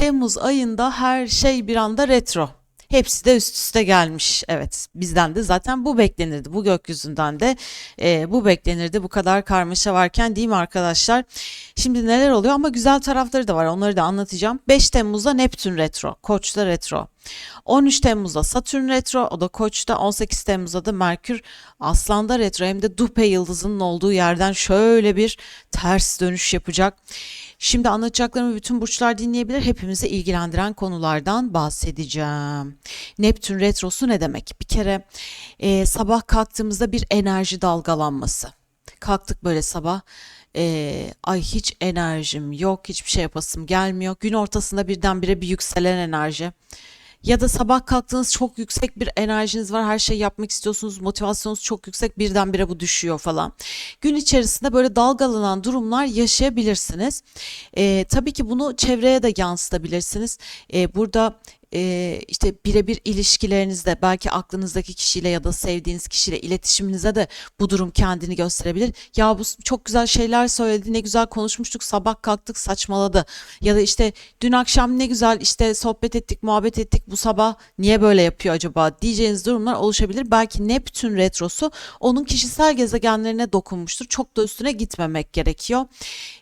Temmuz ayında her şey bir anda retro. Hepsi de üst üste gelmiş. Evet, bizden de zaten bu beklenirdi. Bu gökyüzünden de e, bu beklenirdi. Bu kadar karmaşa varken değil mi arkadaşlar? Şimdi neler oluyor ama güzel tarafları da var. Onları da anlatacağım. 5 Temmuz'da Neptün retro, Koç'ta retro. 13 Temmuz'da Satürn retro, o da Koç'ta. 18 Temmuz'da da Merkür Aslan'da retro. Hem de Dupe yıldızının olduğu yerden şöyle bir ters dönüş yapacak. Şimdi anlatacaklarımı bütün burçlar dinleyebilir. Hepimizi ilgilendiren konulardan bahsedeceğim. Neptün retrosu ne demek? Bir kere e, sabah kalktığımızda bir enerji dalgalanması. Kalktık böyle sabah. e, ay hiç enerjim yok, hiçbir şey yapasım gelmiyor. Gün ortasında birdenbire bir yükselen enerji. Ya da sabah kalktığınız çok yüksek bir enerjiniz var, her şeyi yapmak istiyorsunuz, motivasyonunuz çok yüksek, birdenbire bu düşüyor falan. Gün içerisinde böyle dalgalanan durumlar yaşayabilirsiniz. Ee, tabii ki bunu çevreye de yansıtabilirsiniz. Ee, burada e, işte birebir ilişkilerinizde belki aklınızdaki kişiyle ya da sevdiğiniz kişiyle iletişiminize de bu durum kendini gösterebilir. Ya bu çok güzel şeyler söyledi, ne güzel konuşmuştuk, sabah kalktık saçmaladı. Ya da işte dün akşam ne güzel işte sohbet ettik, muhabbet ettik, bu sabah niye böyle yapıyor acaba diyeceğiniz durumlar oluşabilir. Belki Neptün retrosu onun kişisel gezegenlerine dokunmuştur. Çok da üstüne gitmemek gerekiyor.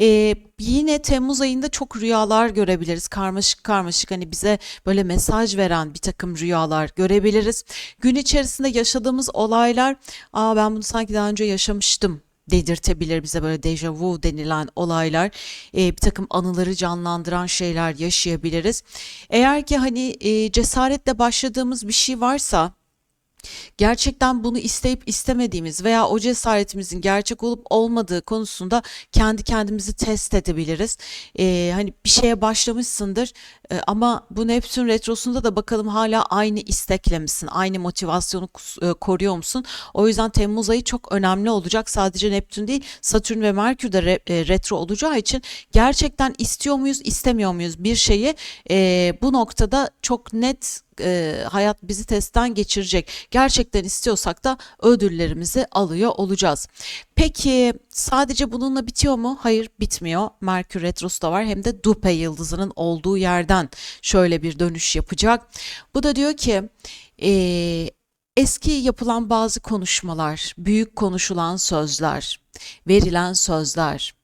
Ee, yine Temmuz ayında çok rüyalar görebiliriz. Karmaşık karmaşık hani bize böyle mesaj veren bir takım rüyalar görebiliriz. Gün içerisinde yaşadığımız olaylar, aa ben bunu sanki daha önce yaşamıştım dedirtebilir bize böyle deja vu denilen olaylar, e, bir takım anıları canlandıran şeyler yaşayabiliriz. Eğer ki hani e, cesaretle başladığımız bir şey varsa gerçekten bunu isteyip istemediğimiz veya o cesaretimizin gerçek olup olmadığı konusunda kendi kendimizi test edebiliriz. Ee, hani bir şeye başlamışsındır e, ama bu Neptün retrosunda da bakalım hala aynı istekle misin? Aynı motivasyonu e, koruyor musun? O yüzden Temmuz ayı çok önemli olacak. Sadece Neptün değil, Satürn ve Merkür de re- e, retro olacağı için gerçekten istiyor muyuz, istemiyor muyuz bir şeyi? E, bu noktada çok net e, hayat bizi testten geçirecek. Gerçekten istiyorsak da ödüllerimizi alıyor olacağız. Peki sadece bununla bitiyor mu? Hayır bitmiyor. Merkür Retrosu da var hem de Dupe yıldızının olduğu yerden şöyle bir dönüş yapacak. Bu da diyor ki e, eski yapılan bazı konuşmalar, büyük konuşulan sözler, verilen sözler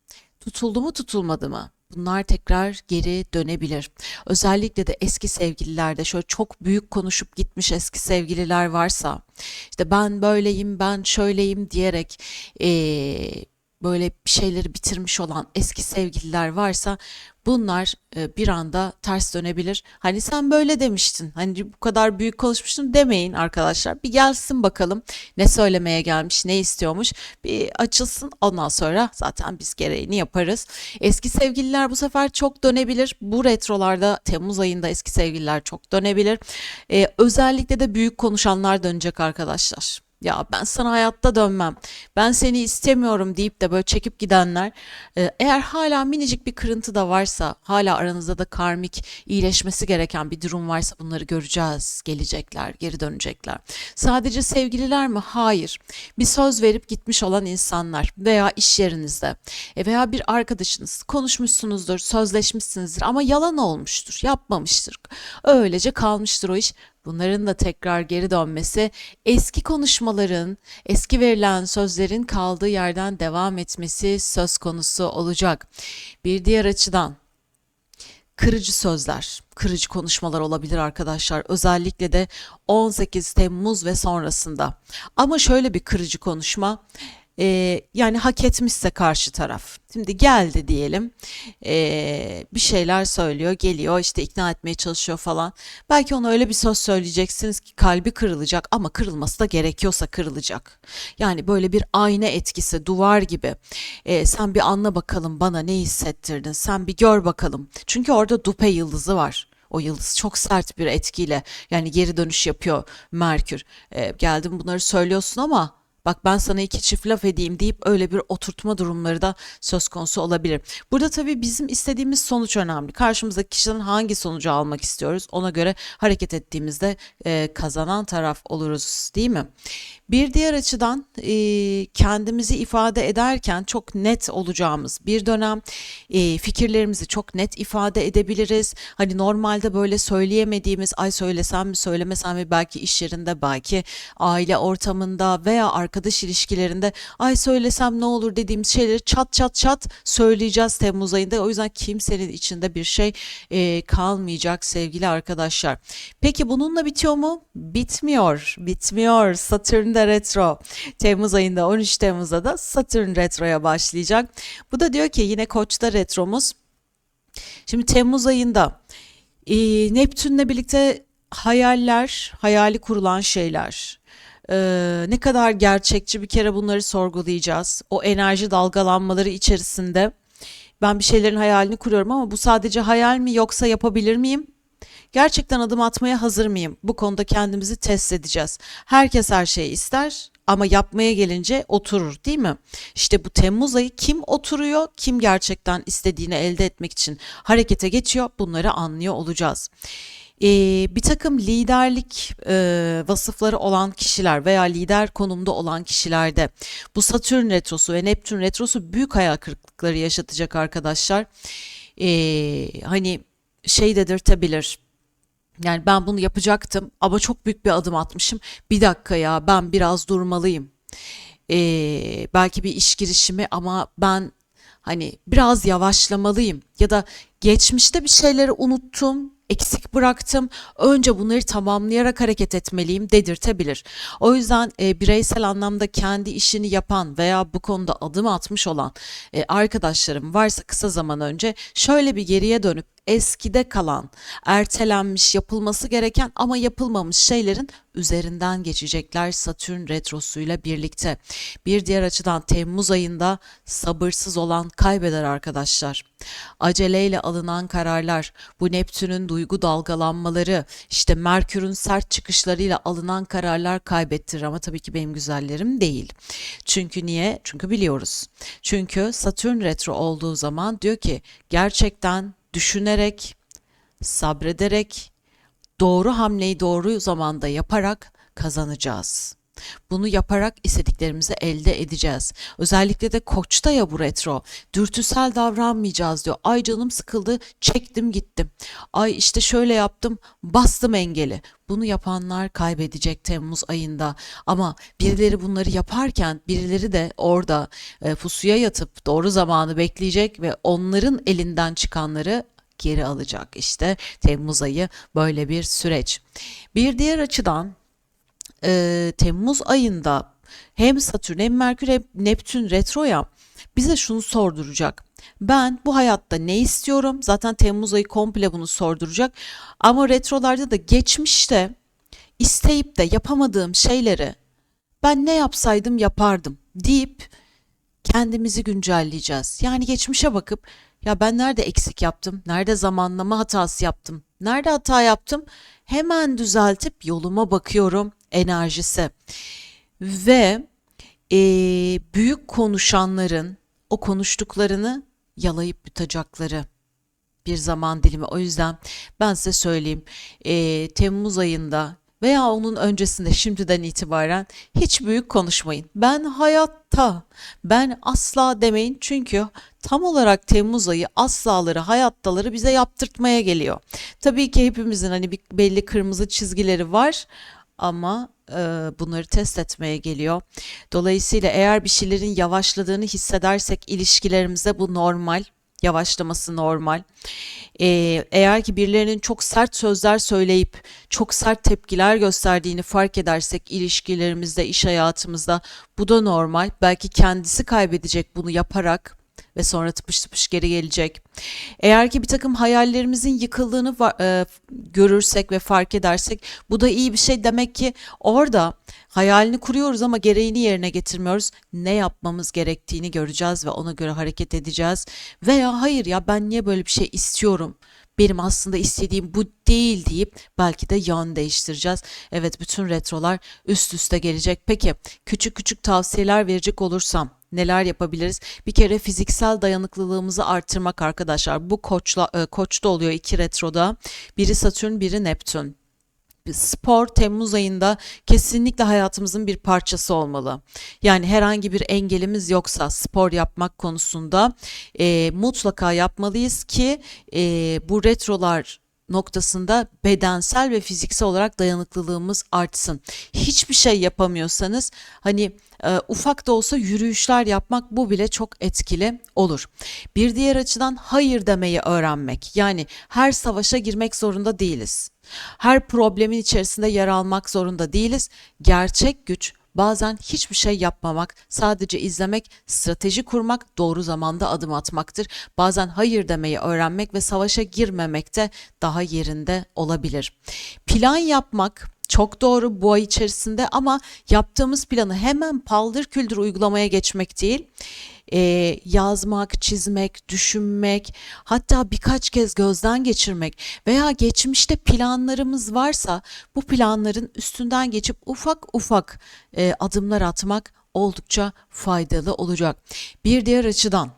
tutuldu mu tutulmadı mı? Bunlar tekrar geri dönebilir. Özellikle de eski sevgililerde şöyle çok büyük konuşup gitmiş eski sevgililer varsa, işte ben böyleyim, ben şöyleyim diyerek eee, böyle bir şeyleri bitirmiş olan eski sevgililer varsa bunlar e, bir anda ters dönebilir. Hani sen böyle demiştin, hani bu kadar büyük konuşmuştun demeyin arkadaşlar. Bir gelsin bakalım ne söylemeye gelmiş, ne istiyormuş. Bir açılsın ondan sonra zaten biz gereğini yaparız. Eski sevgililer bu sefer çok dönebilir. Bu retrolarda Temmuz ayında eski sevgililer çok dönebilir. Ee, özellikle de büyük konuşanlar dönecek arkadaşlar. Ya ben sana hayatta dönmem. Ben seni istemiyorum deyip de böyle çekip gidenler e, eğer hala minicik bir kırıntı da varsa, hala aranızda da karmik iyileşmesi gereken bir durum varsa bunları göreceğiz. Gelecekler, geri dönecekler. Sadece sevgililer mi? Hayır. Bir söz verip gitmiş olan insanlar veya iş yerinizde e, veya bir arkadaşınız konuşmuşsunuzdur, sözleşmişsinizdir ama yalan olmuştur, yapmamıştır. Öylece kalmıştır o iş. Bunların da tekrar geri dönmesi, eski konuşmaların, eski verilen sözlerin kaldığı yerden devam etmesi söz konusu olacak. Bir diğer açıdan kırıcı sözler, kırıcı konuşmalar olabilir arkadaşlar. Özellikle de 18 Temmuz ve sonrasında. Ama şöyle bir kırıcı konuşma, e, yani hak etmişse karşı taraf. Şimdi geldi diyelim, e, bir şeyler söylüyor, geliyor, işte ikna etmeye çalışıyor falan. Belki ona öyle bir söz söyleyeceksiniz ki kalbi kırılacak ama kırılması da gerekiyorsa kırılacak. Yani böyle bir ayna etkisi, duvar gibi. E, sen bir anla bakalım bana ne hissettirdin, sen bir gör bakalım. Çünkü orada dupe yıldızı var. O yıldız çok sert bir etkiyle yani geri dönüş yapıyor Merkür. E, geldim bunları söylüyorsun ama Bak ben sana iki çift laf edeyim deyip öyle bir oturtma durumları da söz konusu olabilir. Burada tabii bizim istediğimiz sonuç önemli. Karşımızdaki kişiden hangi sonucu almak istiyoruz? Ona göre hareket ettiğimizde e, kazanan taraf oluruz, değil mi? Bir diğer açıdan e, kendimizi ifade ederken çok net olacağımız bir dönem e, fikirlerimizi çok net ifade edebiliriz. Hani normalde böyle söyleyemediğimiz ay söylesem mi söylemesem mi belki iş yerinde belki aile ortamında veya arkadaş ilişkilerinde ay söylesem ne olur dediğimiz şeyleri çat çat çat söyleyeceğiz Temmuz ayında. O yüzden kimsenin içinde bir şey e, kalmayacak sevgili arkadaşlar. Peki bununla bitiyor mu? Bitmiyor. Bitmiyor. Satürn de retro. Temmuz ayında 13 Temmuz'da da Satürn retroya başlayacak. Bu da diyor ki yine Koç'ta retromuz. Şimdi Temmuz ayında e, Neptün'le birlikte hayaller, hayali kurulan şeyler. Ee, ne kadar gerçekçi bir kere bunları sorgulayacağız. O enerji dalgalanmaları içerisinde ben bir şeylerin hayalini kuruyorum ama bu sadece hayal mi yoksa yapabilir miyim? Gerçekten adım atmaya hazır mıyım? Bu konuda kendimizi test edeceğiz. Herkes her şeyi ister ama yapmaya gelince oturur, değil mi? İşte bu Temmuz ayı kim oturuyor, kim gerçekten istediğini elde etmek için harekete geçiyor bunları anlıyor olacağız. Ee, bir takım liderlik e, vasıfları olan kişiler veya lider konumda olan kişilerde bu Satürn retrosu ve Neptün retrosu büyük hayal kırıklıkları yaşatacak arkadaşlar. Ee, hani şey dedirtebilir. Yani ben bunu yapacaktım ama çok büyük bir adım atmışım. Bir dakika ya ben biraz durmalıyım. Ee, belki bir iş girişimi ama ben hani biraz yavaşlamalıyım ya da geçmişte bir şeyleri unuttum, eksik bıraktım. Önce bunları tamamlayarak hareket etmeliyim dedirtebilir. O yüzden e, bireysel anlamda kendi işini yapan veya bu konuda adım atmış olan e, arkadaşlarım varsa kısa zaman önce şöyle bir geriye dönüp eskide kalan, ertelenmiş, yapılması gereken ama yapılmamış şeylerin üzerinden geçecekler Satürn retrosuyla birlikte. Bir diğer açıdan Temmuz ayında sabırsız olan kaybeder arkadaşlar. Aceleyle alınan kararlar, bu Neptün'ün duygu dalgalanmaları, işte Merkür'ün sert çıkışlarıyla alınan kararlar kaybettirir ama tabii ki benim güzellerim değil. Çünkü niye? Çünkü biliyoruz. Çünkü Satürn retro olduğu zaman diyor ki gerçekten düşünerek, sabrederek, doğru hamleyi doğru zamanda yaparak kazanacağız. Bunu yaparak istediklerimizi elde edeceğiz. Özellikle de koçta ya bu retro. Dürtüsel davranmayacağız diyor. Ay canım sıkıldı, çektim gittim. Ay işte şöyle yaptım, bastım engeli. Bunu yapanlar kaybedecek Temmuz ayında. Ama birileri bunları yaparken birileri de orada e, pusuya yatıp doğru zamanı bekleyecek ve onların elinden çıkanları geri alacak. İşte Temmuz ayı böyle bir süreç. Bir diğer açıdan e, Temmuz ayında hem Satürn hem Merkür hem Neptün retroya bize şunu sorduracak. Ben bu hayatta ne istiyorum? Zaten Temmuz ayı komple bunu sorduracak. Ama retrolarda da geçmişte isteyip de yapamadığım şeyleri ben ne yapsaydım yapardım deyip kendimizi güncelleyeceğiz. Yani geçmişe bakıp ya ben nerede eksik yaptım? Nerede zamanlama hatası yaptım? Nerede hata yaptım? Hemen düzeltip yoluma bakıyorum enerjisi. Ve e, büyük konuşanların o konuştuklarını yalayıp yutacakları bir zaman dilimi. O yüzden ben size söyleyeyim e, Temmuz ayında veya onun öncesinde şimdiden itibaren hiç büyük konuşmayın. Ben hayatta, ben asla demeyin çünkü tam olarak Temmuz ayı aslaları, hayattaları bize yaptırtmaya geliyor. Tabii ki hepimizin hani bir belli kırmızı çizgileri var ama e, bunları test etmeye geliyor. Dolayısıyla eğer bir şeylerin yavaşladığını hissedersek ilişkilerimizde bu normal yavaşlaması normal. Ee, eğer ki birilerinin çok sert sözler söyleyip çok sert tepkiler gösterdiğini fark edersek ilişkilerimizde, iş hayatımızda bu da normal. Belki kendisi kaybedecek bunu yaparak ve sonra tıpış tıpış geri gelecek. Eğer ki bir takım hayallerimizin yıkıldığını e, görürsek ve fark edersek bu da iyi bir şey demek ki orada hayalini kuruyoruz ama gereğini yerine getirmiyoruz. Ne yapmamız gerektiğini göreceğiz ve ona göre hareket edeceğiz. Veya hayır ya ben niye böyle bir şey istiyorum? benim aslında istediğim bu değil deyip belki de yön değiştireceğiz. Evet bütün retrolar üst üste gelecek. Peki küçük küçük tavsiyeler verecek olursam neler yapabiliriz? Bir kere fiziksel dayanıklılığımızı arttırmak arkadaşlar. Bu koçla e, koçta oluyor iki retroda. Biri Satürn, biri Neptün spor Temmuz ayında kesinlikle hayatımızın bir parçası olmalı. Yani herhangi bir engelimiz yoksa spor yapmak konusunda e, mutlaka yapmalıyız ki e, bu retrolar noktasında bedensel ve fiziksel olarak dayanıklılığımız artsın. Hiçbir şey yapamıyorsanız hani e, ufak da olsa yürüyüşler yapmak bu bile çok etkili olur. Bir diğer açıdan hayır demeyi öğrenmek. Yani her savaşa girmek zorunda değiliz. Her problemin içerisinde yer almak zorunda değiliz. Gerçek güç bazen hiçbir şey yapmamak, sadece izlemek, strateji kurmak, doğru zamanda adım atmaktır. Bazen hayır demeyi öğrenmek ve savaşa girmemek de daha yerinde olabilir. Plan yapmak çok doğru bu ay içerisinde ama yaptığımız planı hemen paldır küldür uygulamaya geçmek değil e, yazmak, çizmek, düşünmek, hatta birkaç kez gözden geçirmek veya geçmişte planlarımız varsa bu planların üstünden geçip ufak ufak e, adımlar atmak oldukça faydalı olacak. Bir diğer açıdan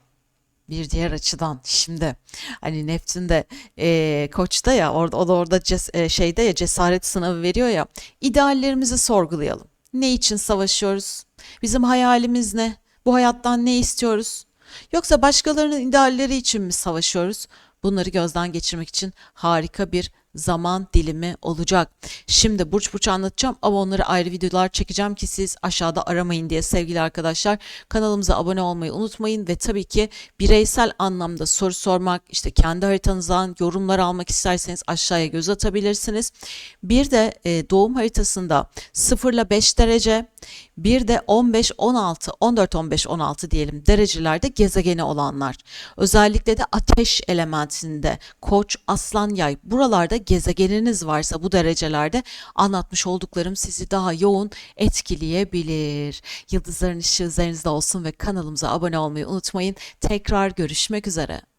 bir diğer açıdan şimdi hani Neptün de e, koçta ya orada o da orada ces, e, şeyde ya cesaret sınavı veriyor ya ideallerimizi sorgulayalım. Ne için savaşıyoruz? Bizim hayalimiz ne? Bu hayattan ne istiyoruz? Yoksa başkalarının idealleri için mi savaşıyoruz? Bunları gözden geçirmek için harika bir zaman dilimi olacak. Şimdi burç burç anlatacağım ama onları ayrı videolar çekeceğim ki siz aşağıda aramayın diye sevgili arkadaşlar. Kanalımıza abone olmayı unutmayın ve tabii ki bireysel anlamda soru sormak, işte kendi haritanızdan yorumlar almak isterseniz aşağıya göz atabilirsiniz. Bir de e, doğum haritasında 0 ile 5 derece, bir de 15, 16, 14, 15, 16 diyelim derecelerde gezegeni olanlar. Özellikle de ateş elementinde koç, aslan, yay buralarda gezegeniniz varsa bu derecelerde anlatmış olduklarım sizi daha yoğun etkileyebilir. Yıldızların ışığı üzerinizde olsun ve kanalımıza abone olmayı unutmayın. Tekrar görüşmek üzere.